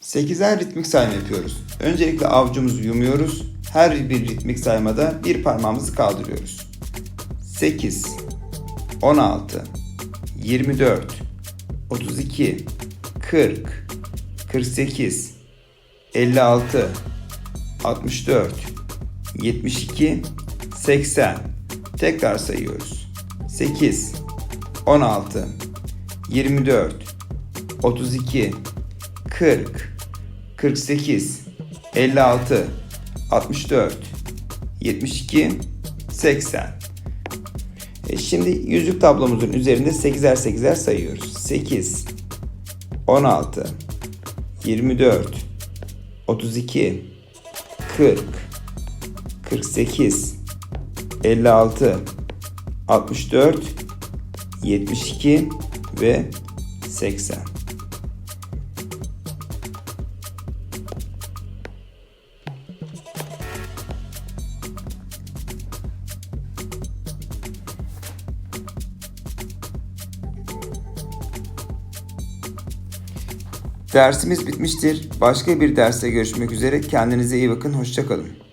8'er ritmik sayma yapıyoruz. Öncelikle avucumuzu yumuyoruz. Her bir ritmik saymada bir parmağımızı kaldırıyoruz. 8 16 24 32 40 48 56 64 72 80 Tekrar sayıyoruz. 8 16 24 32 40 48 56 64 72 80 E Şimdi yüzük tablomuzun üzerinde 8'er 8'er sayıyoruz. 8 16 24 32 40 48 56 64 72 ve 80 Dersimiz bitmiştir. Başka bir derste görüşmek üzere. Kendinize iyi bakın. Hoşçakalın.